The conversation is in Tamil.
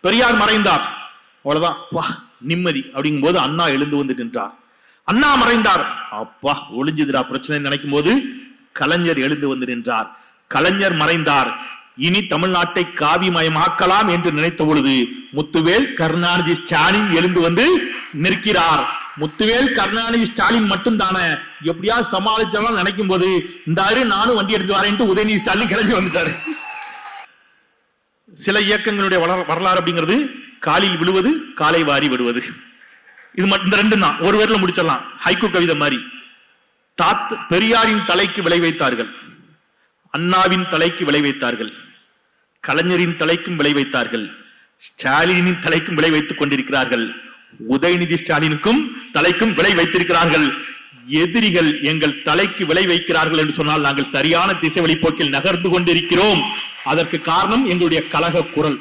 பெரியார் மறைந்தார். அவ்வளவுதான். வா நிம்மதி. அப்படிங்கும் போது அண்ணா எழுந்து வந்து நின்றார். அண்ணா மறைந்தார். அப்பா ஒளிஞ்சுதுடா பிரச்சனை நினைக்கும் போது கலைஞர் எழுந்து வந்து நின்றார். கலைஞர் மறைந்தார். இனி தமிழ்நாட்டை காவிமயமாக்கலாம் என்று நினைத்த பொழுது முத்துவேல் கருணாநிதி ஸ்டாலின் எழுந்து வந்து நிற்கிறார். முத்துவேல் கருணாநிதி ஸ்டாலின் மட்டும்தானே? எப்படியா சமாளிச்சாலும் நினைக்கும் போது இந்த நானும் வண்டி எடுத்து வரேன்ட்டு உதயநிதி ஸ்டாலின் கிளம்பி வந்துட்டாரு. சில இயக்கங்களுடைய வரலாறு அப்படிங்கிறது காலில் விழுவது காலை வாரி விடுவது. இது இந்த ரெண்டு தான். ஒரு வரில முடிச்சிடலாம். ஹைக்கூ கவிதை மாதிரி. தாத் பெரியாரின் தலைக்கு விளை வைத்தார்கள். அண்ணாவின் தலைக்கு விளை வைத்தார்கள். கலைஞரின் தலைக்கும் விளை வைத்தார்கள். ஸ்டாலினின் தலைக்கும் விளை வைத்துக் கொண்டிருக்கிறார்கள். உதயநிதி ஸ்டாலினுக்கும் தலைக்கும் விளை வைத்திருக்கிறார்கள். எதிரிகள் எங்கள் தலைக்கு விளை வைக்கிறார்கள் என்று சொன்னால் நாங்கள் சரியான திசை வழிபோக்கில் நகர்ந்து கொண்டிருக்கிறோம். அதற்கு காரணம் எங்களுடைய கழக குரல்.